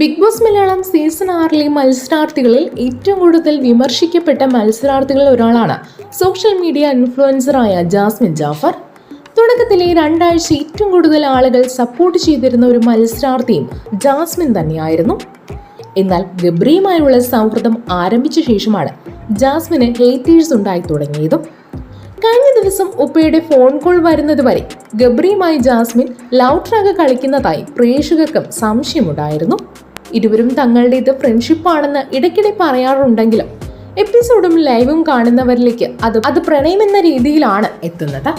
Big boss Malayalam season ആറിലെ മത്സരാർത്ഥികളിൽ ഏറ്റവും കൂടുതൽ വിമർശിക്കപ്പെട്ട മത്സരാർത്ഥികളിൽ ഒരാളാണ് സോഷ്യൽ മീഡിയ ഇൻഫ്ലുവൻസറായ ജാസ്മിൻ ജാഫർ. തുടക്കത്തിലെ രണ്ടാഴ്ച ഏറ്റവും കൂടുതൽ ആളുകൾ സപ്പോർട്ട് ചെയ്തിരുന്ന ഒരു മത്സരാർത്ഥിയും ജാസ്മിൻ തന്നെയായിരുന്നു. എന്നാൽ ഗബ്രിയുമായുള്ള സൗഹൃദം ആരംഭിച്ച ശേഷമാണ് ജാസ്മിന് ഹേറ്റേഴ്സ് ഉണ്ടായി തുടങ്ങിയതും. കഴിഞ്ഞ ദിവസം ഉപ്പയുടെ ഫോൺ കോൾ വരുന്നത് വരെ ഗബ്രിയുമായി ജാസ്മിൻ ലവ് ട്രാക്ക് കളിക്കുന്നതായി പ്രേക്ഷകർക്കും സംശയമുണ്ടായിരുന്നു. ഇരുവരും തങ്ങളുടെ ഇത് ഫ്രണ്ട്ഷിപ്പാണെന്ന് ഇടയ്ക്കിടെ പറയാറുണ്ടെങ്കിലും എപ്പിസോഡും ലൈവും കാണുന്നവരിലേക്ക് അത് അത് പ്രണയമെന്ന രീതിയിലാണ് എത്തുന്നത്.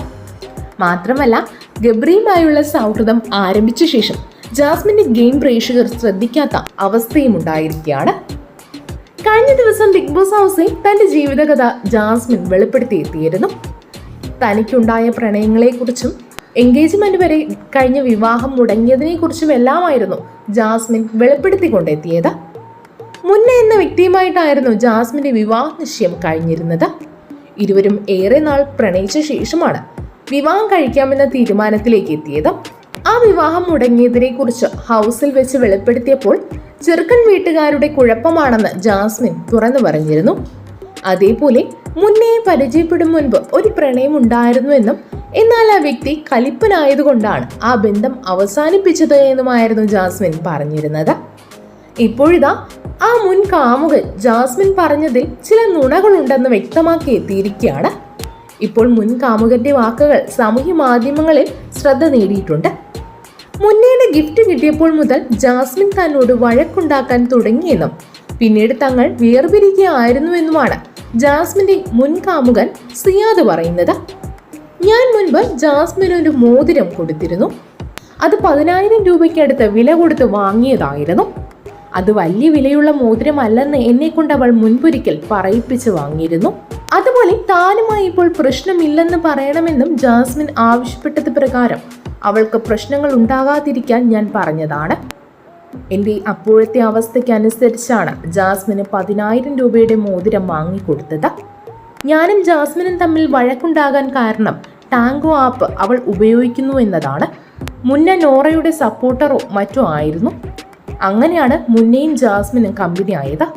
മാത്രമല്ല ഗബ്രിയുമായുള്ള സൗഹൃദം ആരംഭിച്ച ശേഷം ജാസ്മിന്റെ ഗെയിം പ്രേക്ഷകർ ശ്രദ്ധിക്കാത്ത അവസ്ഥയും ഉണ്ടായിരിക്കുകയാണ്. കഴിഞ്ഞ ദിവസം ബിഗ് ബോസ് ഹൗസിൽ തന്റെ ജീവിതകഥ ജാസ്മിൻ വെളിപ്പെടുത്തിയെത്തിയിരുന്നു. തനിക്കുണ്ടായ പ്രണയങ്ങളെക്കുറിച്ചും എൻഗേജ്മെന്റ് വരെ കഴിഞ്ഞ വിവാഹം മുടങ്ങിയതിനെക്കുറിച്ചും എല്ലാമായിരുന്നു ജാസ്മിൻ വെളിപ്പെടുത്തിക്കൊണ്ടെത്തിയത്. മുന്നേ എന്ന വ്യക്തിയുമായിട്ടായിരുന്നു ജാസ്മിന്റെ വിവാഹ നിശ്ചയം കഴിഞ്ഞിരുന്നത്. ഇരുവരും ഏറെ നാൾ പ്രണയിച്ച ശേഷമാണ് വിവാഹം കഴിക്കാമെന്ന തീരുമാനത്തിലേക്ക് എത്തിയത്. ആ വിവാഹം മുടങ്ങിയതിനെ കുറിച്ച് ഹൗസിൽ വെച്ച് വെളിപ്പെടുത്തിയപ്പോൾ ചെറുക്കൻ വീട്ടുകാരുടെ കുഴപ്പമാണെന്ന് ജാസ്മിൻ തുറന്നു പറഞ്ഞിരുന്നു. അതേപോലെ മുന്നേ പരിചയപ്പെടും മുൻപ് ഒരു പ്രണയം ഉണ്ടായിരുന്നുവെന്നും എന്നാൽ ആ വ്യക്തി കലിപ്പനായതുകൊണ്ടാണ് ആ ബന്ധം അവസാനിപ്പിച്ചത് എന്നുമായിരുന്നു ജാസ്മിൻ പറഞ്ഞിരുന്നത്. ഇപ്പോഴിതാ ആ മുൻ കാമുകൻ ജാസ്മിൻ പറഞ്ഞതിൽ ചില നുണകളുണ്ടെന്ന് വ്യക്തമാക്കി എത്തിയിരിക്കുകയാണ്. ഇപ്പോൾ മുൻ കാമുകന്റെ വാക്കുകൾ സാമൂഹ്യ മാധ്യമങ്ങളിൽ ശ്രദ്ധ നേടിയിട്ടുണ്ട്. മുന്നേയുടെ ഗിഫ്റ്റ് കിട്ടിയപ്പോൾ മുതൽ ജാസ്മിൻ തന്നോട് വഴക്കുണ്ടാക്കാൻ തുടങ്ങിയെന്നും പിന്നീട് തങ്ങൾ വേർപിരിക്കുകയായിരുന്നുവെന്നുമാണ് ജാസ്മിന്റെ മുൻ കാമുകൻ സിയാദ് പറയുന്നത്. ഞാൻ മുൻപ് ജാസ്മിന് ഒരു മോതിരം കൊടുത്തിരുന്നു. അത് പതിനായിരം രൂപയ്ക്കടുത്ത് വില കൊടുത്ത് വാങ്ങിയതായിരുന്നു. അത് വലിയ വിലയുള്ള മോതിരമല്ലെന്ന് എന്നെ കൊണ്ട് അവൾ മുൻപൊരിക്കൽ പറയിപ്പിച്ച് വാങ്ങിയിരുന്നു. അതുപോലെ താനുമായി ഇപ്പോൾ പ്രശ്നമില്ലെന്ന് പറയണമെന്നും ജാസ്മിൻ ആവശ്യപ്പെട്ടത് പ്രകാരം അവൾക്ക് പ്രശ്നങ്ങൾ ഉണ്ടാകാതിരിക്കാൻ ഞാൻ പറഞ്ഞതാണ്. എന്റെ അപ്പോഴത്തെ അവസ്ഥയ്ക്കനുസരിച്ചാണ് ജാസ്മിന് പതിനായിരം രൂപയുടെ മോതിരം വാങ്ങിക്കൊടുത്തത്. ഞാനും ജാസ്മിനും തമ്മിൽ വഴക്കുണ്ടാകാൻ കാരണം ടാങ്കോ ആപ്പ് അവൾ ഉപയോഗിക്കുന്നു എന്നതാണ്. മുന്ന നോറയുടെ സപ്പോർട്ടറോ മറ്റോ ആയിരുന്നു. അങ്ങനെയാണ് മുന്നയും ജാസ്മിനും കമ്പനി ആയത്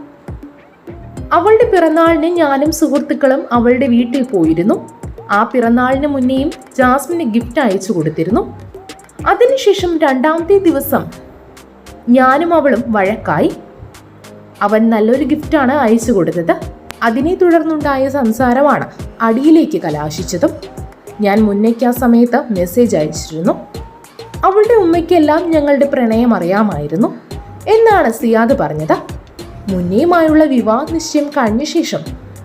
അവളുടെ പിറന്നാളിന് ഞാനും സുഹൃത്തുക്കളും അവളുടെ വീട്ടിൽ പോയിരുന്നു. ആ പിറന്നാളിന് മുന്നേയും ജാസ്മിന് ഗിഫ്റ്റ് അയച്ചു കൊടുത്തിരുന്നു. അതിനുശേഷം രണ്ടാമത്തെ ദിവസം ഞാനും അവളും വഴക്കായി. അവൻ നല്ലൊരു ഗിഫ്റ്റാണ് അയച്ചു കൊടുത്തത്. അതിനെ തുടർന്നുണ്ടായ സംസാരമാണ് അടിയിലേക്ക് കലാശിച്ചതും. ഞാൻ മുന്നേക്ക് ആ സമയത്ത് മെസ്സേജ് അയച്ചിരുന്നു. അവളുടെ ഉമ്മയ്ക്കെല്ലാം ഞങ്ങളുടെ പ്രണയം അറിയാമായിരുന്നു. എന്നാണ് സിയാദ് പറഞ്ഞത്. മുന്നേയുമായുള്ള വിവാഹ നിശ്ചയം കഴിഞ്ഞ ശേഷം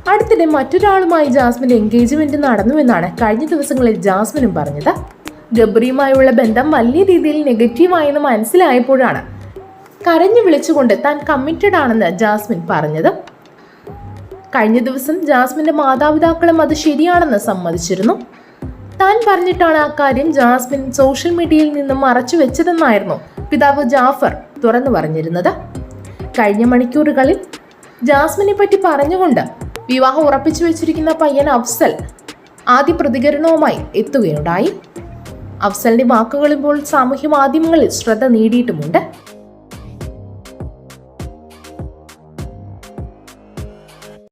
അടുത്തിടെ മറ്റൊരാളുമായി ജാസ്മിന്റെ എൻഗേജ്മെന്റ് നടന്നുവെന്നാണ് കഴിഞ്ഞ ദിവസങ്ങളിൽ ജാസ്മിനും പറഞ്ഞത്. ഗബ്രിയുമായുള്ള ബന്ധം വലിയ രീതിയിൽ നെഗറ്റീവായെന്ന് മനസ്സിലായപ്പോഴാണ് കരഞ്ഞു വിളിച്ചുകൊണ്ട് താൻ കമ്മിറ്റഡ് ആണെന്ന് ജാസ്മിൻ പറഞ്ഞത്. കഴിഞ്ഞ ദിവസം ജാസ്മിന്റെ മാതാപിതാക്കളും അത് ശരിയാണെന്ന് സമ്മതിച്ചിരുന്നു. താൻ പറഞ്ഞിട്ടാണ് ആ കാര്യം ജാസ്മിൻ സോഷ്യൽ മീഡിയയിൽ നിന്നും മറച്ചു വെച്ചതെന്നായിരുന്നു പിതാവ് ജാഫർ തുറന്നു പറഞ്ഞിരുന്നത്. കഴിഞ്ഞ മണിക്കൂറുകളിൽ ജാസ്മിനെ പറ്റി പറഞ്ഞുകൊണ്ട് വിവാഹം ഉറപ്പിച്ചു വെച്ചിരിക്കുന്ന പയ്യൻ അഫ്സൽ ആദ്യ പ്രതികരണവുമായി എത്തുകയുണ്ടായി. അഫ്സലിന്റെ വാക്കുകൾ ഇപ്പോൾ സാമൂഹ്യ മാധ്യമങ്ങളിൽ ശ്രദ്ധ നേടിയിട്ടുമുണ്ട്.